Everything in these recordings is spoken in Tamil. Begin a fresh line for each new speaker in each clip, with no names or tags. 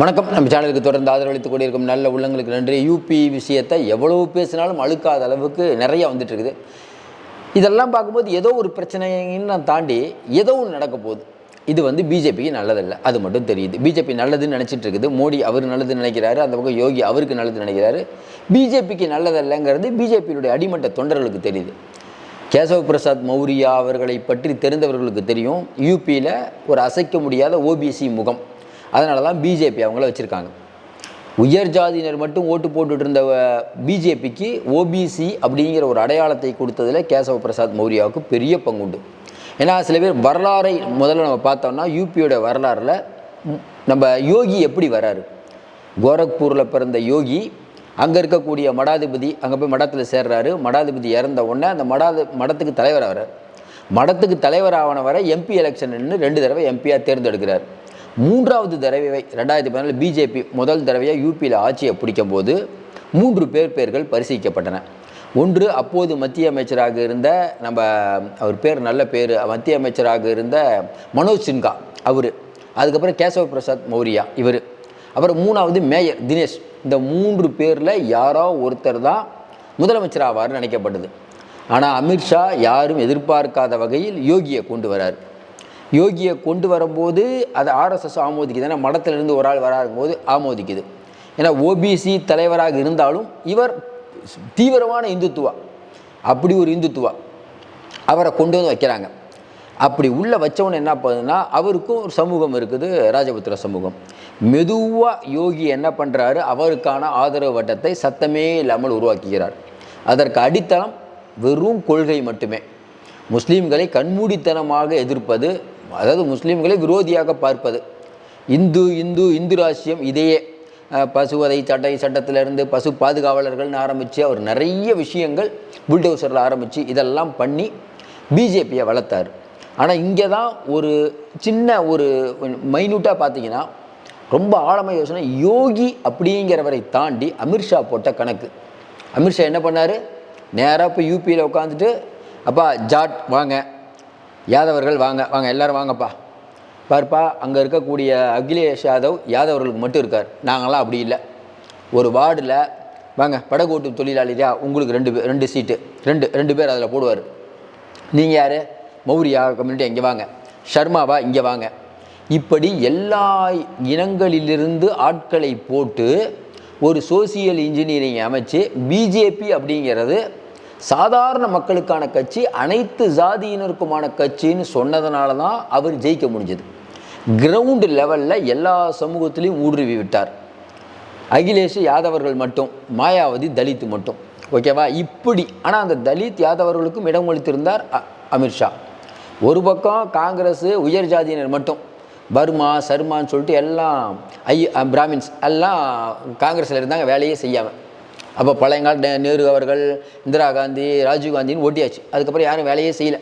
வணக்கம். நம்ம சேனலுக்கு தொடர்ந்து ஆதரவளித்துக் கொண்டிருக்கும் நல்ல உள்ளங்களுக்கு நன்றி. யூபி விஷயத்தை எவ்வளவு பேசினாலும் அழுக்காத அளவுக்கு நிறைய வந்துட்டு இருக்குது. இதெல்லாம் பார்க்கும்போது ஏதோ ஒரு பிரச்சனைன்னு நான் தாண்டி ஏதோ ஒன்று நடக்க போகுது. இது வந்து பிஜேபிக்கு நல்லதல்ல. அது மட்டும் தெரியுது. பிஜேபி நல்லதுன்னு நினச்சிட்டு இருக்குது. மோடி அவர் நல்லதுன்னு நினைக்கிறாரு. அந்த பக்கம் யோகி அவருக்கு நல்லதுன்னு நினைக்கிறாரு. பிஜேபிக்கு நல்லதல்லங்கிறது பிஜேபியினுடைய அடிமட்ட தொண்டர்களுக்கு தெரியுது. கேசவ பிரசாத் மௌரியா அவர்களை பற்றி தெரிந்தவர்களுக்கு தெரியும். யூபியில் ஒரு அசைக்க முடியாத ஓபிசி முகம். அதனால தான் பிஜேபி அவங்கள வச்சுருக்காங்க. உயர் ஜாதியினர் மட்டும் ஓட்டு போட்டுட்டு இருந்த பிஜேபிக்கு ஓபிசி அப்படிங்கிற ஒரு அடையாளத்தை கொடுத்ததில் கேசவ பிரசாத் மௌரியாவுக்கு பெரிய பங்குண்டு. ஏன்னா சில பேர் வரலாறை முதல்ல நம்ம பார்த்தோம்னா யூபியோட வரலாறில் நம்ம யோகி எப்படி வராரு? கோரக்பூரில் பிறந்த யோகி அங்கே இருக்கக்கூடிய மடாதிபதி அங்கே போய் மடத்தில் சேர்றாரு. மடாதிபதி இறந்த உடனே அந்த மடாது மடத்துக்கு தலைவர் ஆகிறார் மடத்துக்கு தலைவர் ஆவன வரை எம்பி எலெக்ஷன் ரெண்டு தடவை எம்பியாக தேர்ந்தெடுக்கிறார். மூன்றாவது தடவை ரெண்டாயிரத்தி பதினாலு பிஜேபி முதல் தடவையாக யூபியில் ஆட்சியை பிடிக்கும் போது மூன்று பேர் பேர்கள் பரிசீலிக்கப்பட்டன. ஒன்று அப்போது மத்திய அமைச்சராக இருந்த நம்ம அவர் பேர் நல்ல பேர் மத்திய அமைச்சராக இருந்த மனோஜ் சின்ஹா அவர். அதுக்கப்புறம் கேசவ பிரசாத் மௌரியா இவர். அப்புறம் மூணாவது மேயர் தினேஷ். இந்த மூன்று பேரில் யாரோ ஒருத்தர் தான் முதலமைச்சர் ஆவார்னு நினைக்கப்பட்டது. ஆனால் அமித்ஷா யாரும் எதிர்பார்க்காத வகையில் யோகியை கொண்டு வரார். யோகியை கொண்டு வரும்போது அதை ஆர்எஸ்எஸ் ஆமோதிக்குது. ஏன்னா மடத்திலிருந்து ஒரு ஆள் வராகும் ஆமோதிக்குது. ஏன்னா ஓபிசி தலைவராக இருந்தாலும் இவர் தீவிரமான இந்துத்துவா. அப்படி ஒரு இந்துத்துவா. அவரை கொண்டு வந்து வைக்கிறாங்க. அப்படி உள்ள வச்சவன் என்ன பண்ணுதுன்னா அவருக்கும் ஒரு சமூகம் இருக்குது ராஜபுத்திர சமூகம். மெதுவாக யோகி என்ன பண்ணுறாரு அவருக்கான ஆதரவு வட்டத்தை சத்தமே இல்லாமல் உருவாக்குகிறார். அதற்கு அடித்தளம் வெறும் கொள்கை மட்டுமே. முஸ்லீம்களை கண்மூடித்தனமாக எதிர்ப்பது அதாவது முஸ்லீம்களை விரோதியாக பார்ப்பது. இந்து இந்து இந்து ராசியம் இதையே பசுவதை சட்டை சட்டத்திலிருந்து பசு பாதுகாவலர்கள்னு ஆரம்பித்து அவர் நிறைய விஷயங்கள் புல்டோசரில் ஆரம்பித்து இதெல்லாம் பண்ணி பிஜேபியை வளர்த்தார். ஆனால் இங்கே தான் ஒரு சின்ன ஒரு மைன்யூட்டாக பார்த்தீங்கன்னா ரொம்ப ஆழமாக யோசனை யோகி அப்படிங்கிறவரை தாண்டி அமித்ஷா போட்ட கணக்கு. அமித்ஷா என்ன பண்ணார்? நேராக போய் யூபியில் உட்காந்துட்டு அப்பா ஜாட் வாங்க. யாதவர்கள் வாங்க வாங்க எல்லாரும் வாங்கப்பா. பார்ப்பா அங்கே இருக்கக்கூடிய அகிலேஷ் யாதவ் யாதவர்களுக்கு மட்டும் இருக்கார். நாங்களாம் அப்படி இல்லை. ஒரு வார்டில் வாங்க படகோட்டு தொழிலாளியா உங்களுக்கு ரெண்டு பேர் ரெண்டு சீட்டு. ரெண்டு ரெண்டு பேர் அதில் போடுவார். நீங்கள் யார்? மௌரியா கம்யூனிட்டி இங்கே வாங்க. ஷர்மாவா இங்கே வாங்க. இப்படி எல்லா இனங்களிலிருந்து ஆட்களை போட்டு ஒரு சோசியல் இன்ஜினியரிங் அமைச்சு பிஜேபி அப்படிங்கிறது சாதாரண மக்களுக்கான கட்சி அனைத்து ஜாதியினருக்குமான கட்சின்னு சொன்னதுனால தான் அவர் ஜெயிக்க முடிஞ்சது. கிரவுண்டு லெவலில் எல்லா சமூகத்திலையும் ஊடுருவி விட்டார். அகிலேஷ் யாதவர்கள் மட்டும் மாயாவதி தலித் மட்டும். ஓகேவா இப்படி. ஆனால் அந்த தலித் யாதவர்களுக்கும் இடம் அளித்திருந்தார் அமித்ஷா ஒரு பக்கம் காங்கிரஸ் உயர் ஜாதியினர் மட்டும். பர்மா சர்மான்னு சொல்லிட்டு எல்லாம் ஐ பிராமின்ஸ் எல்லாம் காங்கிரஸில் இருந்தாங்க வேலையே செய்யாமல் அப்போ பழையங்கால நே- நேரு அவர்கள் இந்திரா காந்தி ராஜீவ் காந்தின்னு ஓட்டியாச்சு. அதுக்கப்புறம் யாரும் வேலையே செய்யலை.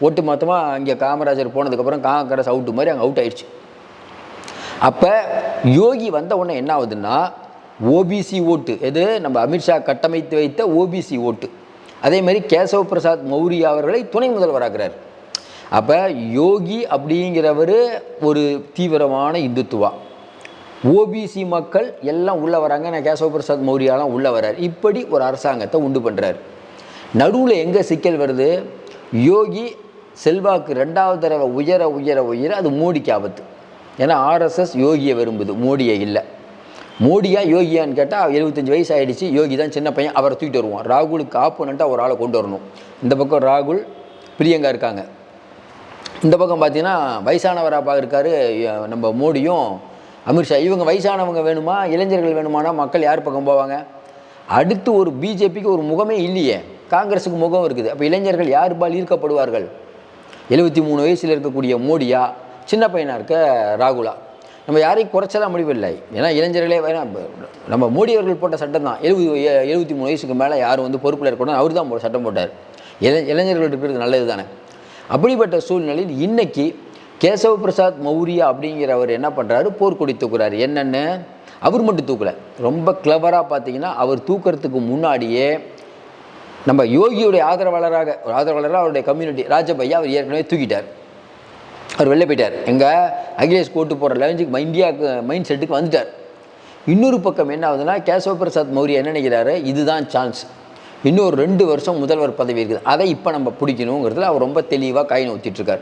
ஒட்டு மொத்தமாக இங்கே காமராஜர் போனதுக்கப்புறம் காங்கிரஸ் அவுட்டு மாதிரி அங்கே அவுட் ஆயிடுச்சு. அப்போ யோகி வந்த உடனே என்ன ஆகுதுன்னா ஓபிசி ஓட்டு எது? நம்ம அமித்ஷா கட்டமைத்து வைத்த ஓபிசி ஓட்டு. அதே மாதிரி கேசவ பிரசாத் மௌரியா அவர்களை துணை முதல்வராகிறார் அப்போ யோகி அப்படிங்கிறவர் ஒரு தீவிரமான இந்துத்துவா. ஓபிசி மக்கள் எல்லாம் உள்ளே வராங்க. நான் கேசவ பிரசாத் மௌரியாலாம் உள்ளே வரார். இப்படி ஒரு அரசாங்கத்தை உண்டு பண்ணுறாரு நடுவில் எங்கே சிக்கல் வருது? யோகி செல்வாக்கு ரெண்டாவது தடவை உயர உயர உயர அது மோடிக்கு ஆபத்து. ஏன்னா ஆர்எஸ்எஸ் யோகியை விரும்புது. மோடியை இல்லை. மோடியா யோகியான்னு கேட்டால் எழுபத்தஞ்சு வயசு ஆகிடுச்சு யோகி தான் சின்ன பையன். அவரை தூக்கிட்டு வருவான். ராகுலுக்கு ஆப்போனண்ட்டாக ஒரு ஆளை கொண்டு வரணும். இந்த பக்கம் ராகுல் பிரியங்கா இருக்காங்க. இந்த பக்கம் பார்த்தீங்கன்னா வயசானவராக இருக்காரு நம்ம மோடியும் அமித்ஷா இவங்க வயசானவங்க வேணுமா? இளைஞர்கள் வேணுமானா மக்கள் யார் பக்கம் போவாங்க? அடுத்து ஒரு பிஜேபிக்கு ஒரு முகமே இல்லையே. காங்கிரஸுக்கு முகம் இருக்குது. அப்போ இளைஞர்கள் யார் பால் ஈர்க்கப்படுவார்கள்? எழுபத்தி மூணு வயசில் இருக்கக்கூடிய மோடியா? சின்ன பையனாக இருக்க ராகுலா? நம்ம யாரையும் குறைச்சலாம் முடிவில்லை ஏன்னா இளைஞர்களே வேணாம் நம்ம மோடி அவர்கள் போட்ட சட்டம் தான். எழுபது எழுபத்தி மூணு வயசுக்கு மேலே யாரும் வந்து பொறுப்பில் இருக்கணும் அவர் தான் சட்டம் போட்டார். இளை இளைஞர்கள் இருக்கிறது நல்லது தானே அப்படிப்பட்ட சூழ்நிலையில் இன்றைக்கி கேசவ பிரசாத் மௌரியா அப்படிங்கிறவர் என்ன பண்ணுறாரு போர்க்கொடி தூக்குறாரு. என்னென்னு? அவர் மட்டும் தூக்கலை. ரொம்ப கிளவராக பார்த்தீங்கன்னா அவர் தூக்குறதுக்கு முன்னாடியே நம்ம யோகியுடைய ஆதரவாளராக ஒரு ஆதரவாளராக அவருடைய கம்யூனிட்டி ராஜபையா அவர் ஏற்கனவே தூக்கிட்டார். அவர் வெளில போயிட்டார். எங்கள் அகிலேஷ் கோட்டு போடுற லெவன்ஜுக்கு இந்தியாவுக்கு மைண்ட் செட்டுக்கு வந்துட்டார். இன்னொரு பக்கம் என்ன ஆகுதுன்னா கேசவ பிரசாத் மௌரியா என்ன நினைக்கிறாரு? இதுதான் சான்ஸ் இன்னொரு ரெண்டு வருஷம் முதல்வர் பதவி இருக்குது. அதை இப்போ நம்ம பிடிக்கணுங்கிறதுல அவர் ரொம்ப தெளிவாக காயின் ஊற்றிட்டுருக்கார்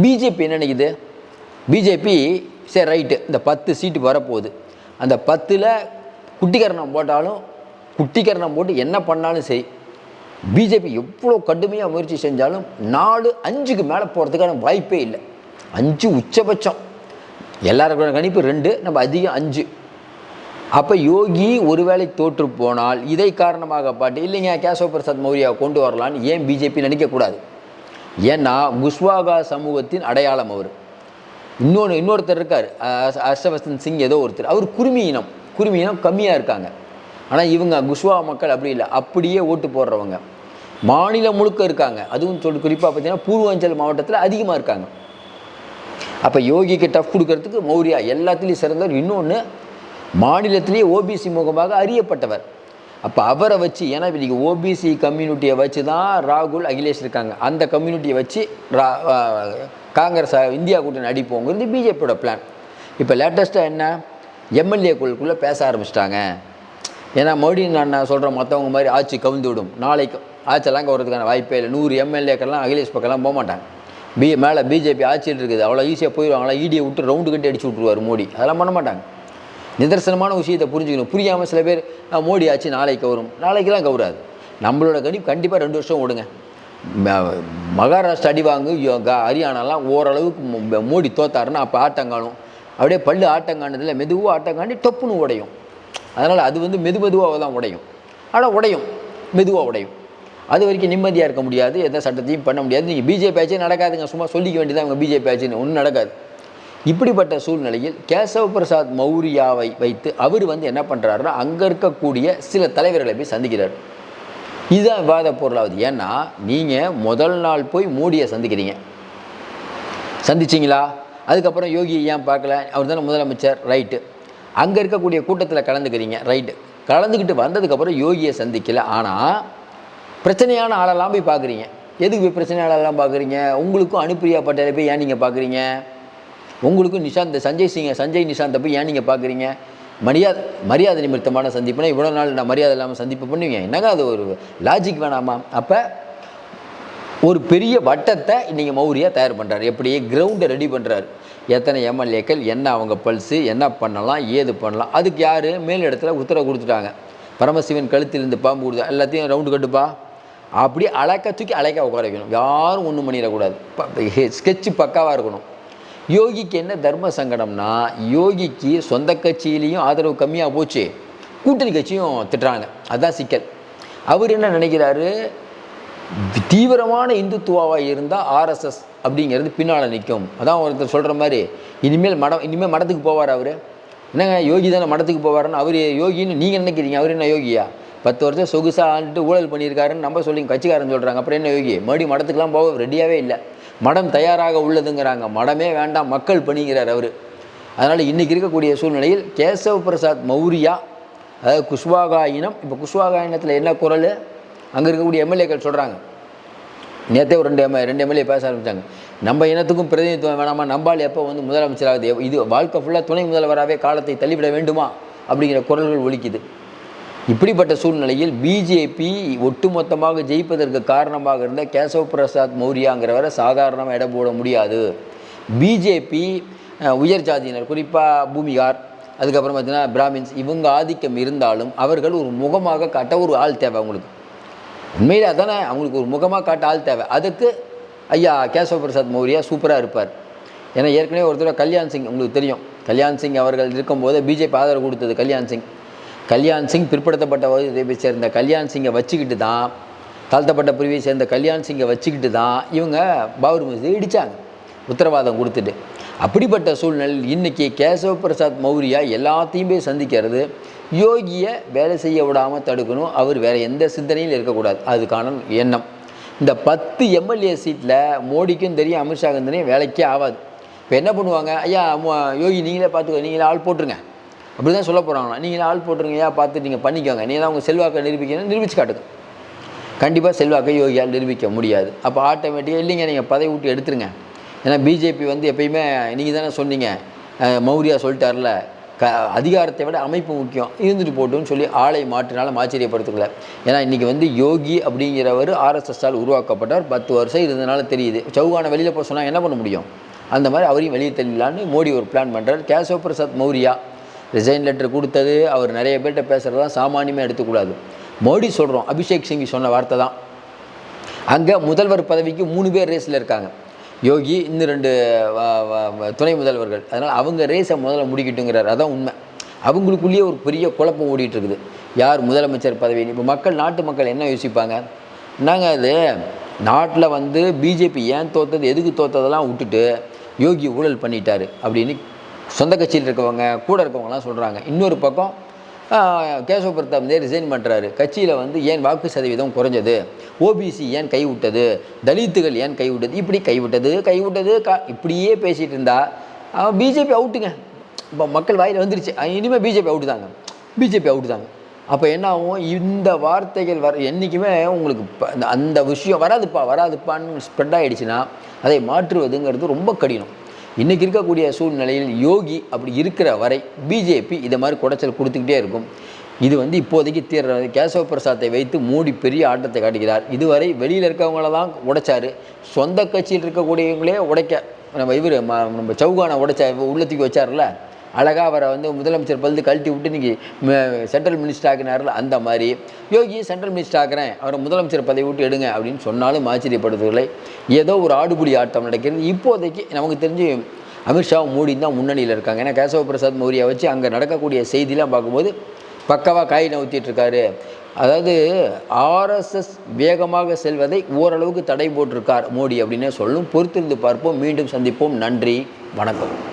பிஜேபி என்ன நினைக்குது? பிஜேபி சரி ரைட்டு இந்த பத்து சீட்டு வரப்போகுது. அந்த பத்தில் குட்டிக்கரணம் போட்டாலும் குட்டிக்கரணம் போட்டு என்ன பண்ணாலும் சரி பிஜேபி எவ்வளோ கடுமையாக முயற்சி செஞ்சாலும் நாலு அஞ்சுக்கு மேலே போகிறதுக்கான வாய்ப்பே இல்லை. அஞ்சு உச்சபட்சம். எல்லாருக்கும் கணிப்பு ரெண்டு நம்ம அதிகம் அஞ்சு. அப்போ யோகி ஒருவேளை தோற்று போனால் இதை காரணமாக பாட்டு இல்லைங்க கேசவ பிரசாத் மௌரியாவை கொண்டு வரலான்னு ஏன் பிஜேபி நினைக்கக்கூடாது? ஏன்னா குஷ்வாகா சமூகத்தின் அடையாளம் அவர். இன்னொன்று இன்னொருத்தர் இருக்கார் ஹர்ஷவர்தன் சிங் ஏதோ ஒருத்தர். அவர் குருமி இனம். குருமி இனம் கம்மியாக இருக்காங்க. ஆனால் இவங்க குஷ்வா மக்கள் அப்படி இல்லை. அப்படியே ஓட்டு போடுறவங்க. மாநிலம் முழுக்க இருக்காங்க. அதுவும் சொல்லி குறிப்பாக பார்த்தீங்கன்னா பூர்வாஞ்சல் மாவட்டத்தில் அதிகமாக இருக்காங்க. அப்போ யோகிக்கு டஃப் கொடுக்கறதுக்கு மௌரியா எல்லாத்துலேயும் சிறந்தவர். இன்னொன்று மாநிலத்திலேயே ஓபிசி முகமாக அறியப்பட்டவர். அப்போ அவரை வச்சு ஏன்னா இன்றைக்கி ஓபிசி கம்யூனிட்டியை வச்சு தான் ராகுல் அகிலேஷ் இருக்காங்க. அந்த கம்யூனிட்டியை வச்சு ரா காங்கிரஸ் இந்தியா கூட்டணி அடிப்போங்கிறது பிஜேபியோட பிளான் இப்போ லேட்டஸ்ட்டாக என்ன? எம்எல்ஏக்குள்ளுக்குள்ளே பேச ஆரம்பிச்சிட்டாங்க. ஏன்னா மோடி நான் சொல்கிற மற்றவங்க மாதிரி ஆட்சி கவிழ்ந்து விடும். நாளைக்கு ஆட்சியெல்லாம் வர்றதுக்கான வாய்ப்பே இல்லை. நூறு எம்எல்ஏக்கெல்லாம் அகிலேஷ் பக்கம்லாம் போக மாட்டாங்க. பி மேலே பிஜேபி ஆட்சியில் இருக்குது. அவ்வளோ ஈஸியாக போயிடுவாங்களா ஈடியை விட்டு ரவுண்டு கட்டி அடிச்சு விட்ருவார் மோடி. அதெல்லாம் பண்ண மாட்டாங்க. நிதர்சனமான விஷயத்தை புரிஞ்சுக்கணும். புரியாமல் சில பேர் மோடி ஆச்சு நாளைக்கு வரும். நாளைக்கெல்லாம் கவராது நம்மளோட கணிப்பு கண்டிப்பாக ரெண்டு வருஷம் ஓடுங்க. மகாராஷ்டிரா அடி வாங்கு ஹரியானாலாம் ஓரளவுக்கு மோடி தோத்தாருன்னா அப்போ ஆட்டங்காணும் அப்படியே பல்லு ஆட்டங்கானதில் மெதுவாக ஆட்டங்காண்டி டொப்புன்னு உடையும். அதனால் அது வந்து மெது மெதுவாக தான் உடையும். ஆனால் உடையும். மெதுவாக உடையும். அது வரைக்கும் நிம்மதியாக இருக்க முடியாது. எந்த சட்டத்தையும் பண்ண முடியாது. நீங்கள் பிஜேபி ஆச்சு நடக்காதுங்க. சும்மா சொல்லிக்க வேண்டியதான் இவங்க பிஜேபி ஆச்சுன்னு. ஒன்றும் நடக்காது. இப்படிப்பட்ட சூழ்நிலையில் கேசவ பிரசாத் மௌரியாவை வைத்து அவர் வந்து என்ன பண்ணுறாருன்னா அங்கே இருக்கக்கூடிய சில தலைவர்களை போய் சந்திக்கிறார். இதுதான் விவாத பொருளாவது. ஏன்னா நீங்கள் முதல் நாள் போய் மோடியை சந்திக்கிறீங்க. சந்திச்சிங்களா? அதுக்கப்புறம் யோகி ஏன் பார்க்கல? அவர் தானே முதலமைச்சர் ரைட்டு. அங்கே இருக்கக்கூடிய கூட்டத்தில் கலந்துக்கிறீங்க ரைட்டு. கலந்துக்கிட்டு வந்ததுக்கப்புறம் யோகியை சந்திக்கல. ஆனால் பிரச்சனையான ஆளெல்லாம் போய் பார்க்குறீங்க. எதுக்கு போய் பிரச்சனையான ஆளெல்லாம் பார்க்குறீங்க? உங்களுக்கும் அனுப்பிரியா பட்டேலை போய் ஏன் நீங்கள் பார்க்குறீங்க? உங்களுக்கும் நிஷாந்த் சஞ்சய் சிங்க சஞ்சய் நிஷாந்தை போய் ஏன் நீங்கள் பார்க்குறீங்க? மரியாதை மரியாதை நிமித்தமான சந்திப்புனா இவ்வளோ நாள் நான் மரியாதை இல்லாமல் சந்திப்பு பண்ணுவீங்க. என்னங்க அது ஒரு லாஜிக் வேணாமா? அப்போ ஒரு பெரிய வட்டத்தை இன்றைக்கி மௌரியா தயார் பண்ணுறாரு எப்படியே கிரவுண்டை ரெடி பண்ணுறாரு எத்தனை எம்எல்ஏக்கள் என்ன அவங்க பல்ஸு என்ன பண்ணலாம் ஏது பண்ணலாம்? அதுக்கு யார்? மேல் இடத்துல உத்தரவு கொடுத்துட்டாங்க. பரமசிவன் கழுத்திலிருந்து பாம்பு கொடுத்தா எல்லாத்தையும் ரவுண்டு கட்டுப்பா. அப்படி அழைக்க தூக்கி அழைக்க உட்கார வைக்கணும். யாரும் ஒன்றும் பண்ணிடக்கூடாது. ஸ்கெட்சு பக்காவாக இருக்கணும். யோகிக்கு என்ன தர்ம சங்கடம்னா யோகிக்கு சொந்த கட்சியிலையும் ஆதரவு கம்மியாக போச்சு. கூட்டணி கட்சியும் திட்டுறாங்க. அதுதான் சிக்கல். அவர் என்ன நினைக்கிறாரு? தீவிரமான இந்துத்துவாவாக இருந்தால் ஆர்எஸ்எஸ் அப்படிங்கிறது பின்னால் நிற்கும் அதான் ஒருத்தர் சொல்கிற மாதிரி. இனிமேல் மடம் இனிமேல் மடத்துக்கு போவார் அவர்? என்னங்க யோகி தானே மடத்துக்கு போவாருன்னு அவர் யோகின்னு நீங்கள் நினைக்கிறீங்க? அவர் என்ன யோகியா? பத்து வருஷம் சொகுசாக ஆண்டுட்டு ஊழல் பண்ணியிருக்காருன்னு நம்ம சொல்லி கட்சிக்காரன் சொல்கிறாங்க அப்புறம் என்ன யோகி? மறுபடியும் மடத்துக்குலாம் போக ரெடியாகவே இல்லை. மடம் தயாராக உள்ளதுங்கிறாங்க. மடமே வேண்டாம் மக்கள் பணிங்கிறார் அவர். அதனால் இன்றைக்கி இருக்கக்கூடிய சூழ்நிலையில் கேசவ் பிரசாத் மௌரியா அதாவது குஷ்வாகா இனம் இப்போ குஷ்வாகா இனத்தில் என்ன குரல்? அங்கே இருக்கக்கூடிய எம்எல்ஏக்கள் சொல்கிறாங்க நேற்றே ஒரு ரெண்டு எம் ரெண்டு எம்எல்ஏ பேச ஆரம்பித்தாங்க நம்ம இனத்துக்கும் பிரதிநிதித்துவம் வேணாமா? நம்பால் எப்போ வந்து முதலமைச்சராகுது இது வாழ்க்கை ஃபுல்லாக துணை முதல்வராகவே காலத்தை தள்ளிவிட வேண்டுமா? அப்படிங்கிற குரல்கள் ஒழிக்குது இப்படிப்பட்ட சூழ்நிலையில் பிஜேபி ஒட்டுமொத்தமாக ஜெயிப்பதற்கு காரணமாக இருந்த கேசவ பிரசாத் மௌரியாங்கிறவரை சாதாரணமாக இடம் போட முடியாது. பிஜேபி உயர் ஜாதியினர் குறிப்பாக பூமிகார் அதுக்கப்புறம் பார்த்தீங்கன்னா பிராமின்ஸ் இவங்க ஆதிக்கம் இருந்தாலும் அவர்கள் ஒரு முகமாக காட்ட ஒரு ஆள் தேவை அவங்களுக்கு. உண்மையில் அதானே அவங்களுக்கு ஒரு முகமாக காட்ட ஆள் தேவை. அதுக்கு ஐயா கேசவ பிரசாத் மௌரியா சூப்பராக இருப்பார். ஏன்னா ஏற்கனவே ஒரு தடவை கல்யாண் சிங் உங்களுக்கு தெரியும் கல்யாண் சிங் அவர்கள் இருக்கும்போது பிஜேபி ஆதரவு கொடுத்தது கல்யாண் சிங். கல்யாண் சிங் பிற்படுத்தப்பட்ட வகுப்பை சேர்ந்த கல்யாண் சிங்கை வச்சுக்கிட்டு தான் தாழ்த்தப்பட்ட பிரிவை சேர்ந்த கல்யாண் சிங்கை வச்சுக்கிட்டு தான் இவங்க பாபர் மசூதியை இடித்தாங்க உத்தரவாதம் கொடுத்துட்டு. அப்படிப்பட்ட சூழ்நிலையில் இன்றைக்கி கேசவ பிரசாத் மௌரியா எல்லாத்தையும் போய் சந்திக்கிறது யோகியை வேலை செய்ய விடாமல் தடுக்கணும் அவர் வேறு எந்த சிந்தனையும் இருக்கக்கூடாது. அதுக்கான எண்ணம். இந்த பத்து எம்எல்ஏ சீட்டில் மோடிக்கும் தெரியும் அமித்ஷாக்கும் தெரியும் வேலைக்கே ஆகாது. இப்போ என்ன பண்ணுவாங்க? ஐயா யோகி நீங்களே பார்த்துக்கோ நீங்களே ஆள் போட்டுருங்க. அப்படி தான் சொல்ல போகிறாங்களா நீங்களே ஆள் போட்டுருங்கயா பார்த்து நீங்கள் பண்ணிக்கோங்க. நீங்கள் தான் உங்கள் செல்வாக்கை நிரூபிக்கணும் நிரூபிச்சு காட்டுங்க. கண்டிப்பாக செல்வாக்கை யோகியால் நிரூபிக்க முடியாது. அப்போ ஆட்டோமேட்டிக்காக இல்லைங்க நீங்கள் பதவி விட்டு எடுத்துருங்க. ஏன்னா பிஜேபி வந்து எப்பயுமே நீங்கள் தானே சொன்னீங்க மௌரியா சொல்லிட்டார்ல க அதிகாரத்தை விட அமைப்பு முக்கியம். இருந்துட்டு போட்டுன்னு சொல்லி ஆளை மாற்றினாலும் ஆச்சரியப்படுத்துக்கல ஏன்னா இன்றைக்கி வந்து யோகி அப்படிங்கிறவர் ஆர்எஸ்எஸ்ஸால் உருவாக்கப்பட்டார். பத்து வருஷம் இருந்தனால தெரியுது. சௌகான வெளியில் போக சொன்னால் என்ன பண்ண முடியும்? அந்த மாதிரி அவரையும் வெளியே தள்ளிடலான்னு மோடி ஒரு பிளான் பண்ணுறார் கேசவ பிரசாத் மௌரியா ரிசைன் லெட்டர் கொடுத்தது அவர் நிறைய பேர்கிட்ட பேசுகிறதெல்லாம் சாமானியமாக எடுத்துக்கூடாது. மோடி சொல்கிறோம் அபிஷேக் சிங் சொன்ன வார்த்தை தான். அங்கே முதல்வர் பதவிக்கு மூணு பேர் ரேஸில் இருக்காங்க. யோகி இன்னும் ரெண்டு வ- துணை முதல்வர்கள். அதனால் அவங்க ரேஸை முதல்ல முடிக்கட்டுங்கிறார். அதான் உண்மை. அவங்களுக்குள்ளேயே ஒரு பெரிய குழப்பம் ஓடிட்டு இருக்குது யார் முதலமைச்சர் பதவி? இப்போ மக்கள் நாட்டு மக்கள் என்ன யோசிப்பாங்க? நாங்கள் அது நாட்டில் வந்து பிஜேபி ஏன் தோத்தது? எதுக்கு தோத்ததெல்லாம் விட்டுட்டு யோகி ஊழல் பண்ணிட்டாரு அப்படின்னு சொந்த கட்சியில் இருக்கவங்க கூட இருக்கவங்கலாம் சொல்கிறாங்க இன்னொரு பக்கம் கேசவ பிரதாப் வந்து ரிசைன் பண்ணுறாரு கட்சியில் வந்து ஏன் வாக்கு சதவீதம் குறைஞ்சது? ஓபிசி ஏன் கைவிட்டது? தலித்துகள் ஏன் கைவிட்டது? இப்படி கைவிட்டது கைவிட்டது க இப்படியே பேசிகிட்டு இருந்தா பிஜேபி அவுட்டுங்க இப்போ மக்கள் வாயில் வந்துருச்சு. இனிமேல் பிஜேபி அவுட்டு தாங்க. பிஜேபி அவுட்டு தாங்க. அப்போ என்ன ஆகும்? இந்த வார்த்தைகள் வர என்றைக்குமே உங்களுக்கு அந்த- அந்த விஷயம் வராதுப்பா வராதுப்பான்னு ஸ்ப்ரெட் ஆகிடுச்சுன்னா அதை மாற்றுவதுங்கிறது ரொம்ப கடினம். இன்றைக்கி இருக்கக்கூடிய சூழ்நிலையில் யோகி அப்படி இருக்கிற வரை பிஜேபி இதை மாதிரி குடைச்சல் கொடுத்துக்கிட்டே இருக்கும். இது வந்து இப்போதைக்கு தீர்றது. கேசவ பிரசாத்தை வைத்து மூடி பெரிய ஆட்டத்தை காட்டுகிறார். இதுவரை வெளியில் இருக்கவங்கள தான் உடைச்சார். சொந்த கட்சியில் இருக்கக்கூடியவங்களே உடைக்க. நம்ம இவர் நம்ம சவுகானை உடைச்ச உள்ளத்துக்கு வச்சார்ல அழகாக அவரை வந்து முதலமைச்சர் பழுது கழட்டி விட்டு இன்றைக்கி சென்ட்ரல் மினிஸ்டர் ஆக்கினார்ல அந்த மாதிரி. யோகியை சென்ட்ரல் மினிஸ்டர் ஆக்குறேன் அவரை முதலமைச்சர் பதவி விட்டு எடுங்க அப்படின்னு சொன்னாலும் ஆச்சரியப்படுவதில்லை. ஏதோ ஒரு ஆடுபுடி ஆட்டம் நடக்கிறது. இப்போதைக்கு நமக்கு தெரிஞ்சு அமித்ஷாவும் மோடி தான் முன்னணியில் இருக்காங்க. ஏன்னா கேசவ பிரசாத் மௌரியா வச்சு அங்கே நடக்கக்கூடிய செய்திலாம் பார்க்கும்போது பக்கவாக காய் நவுத்திட்டுருக்காரு அதாவது ஆர்எஸ்எஸ் வேகமாக செல்வதை ஓரளவுக்கு தடை போட்டிருக்கார் மோடி அப்படின்னே சொல்லும். பொறுத்திருந்து பார்ப்போம். மீண்டும் சந்திப்போம். நன்றி. வணக்கம்.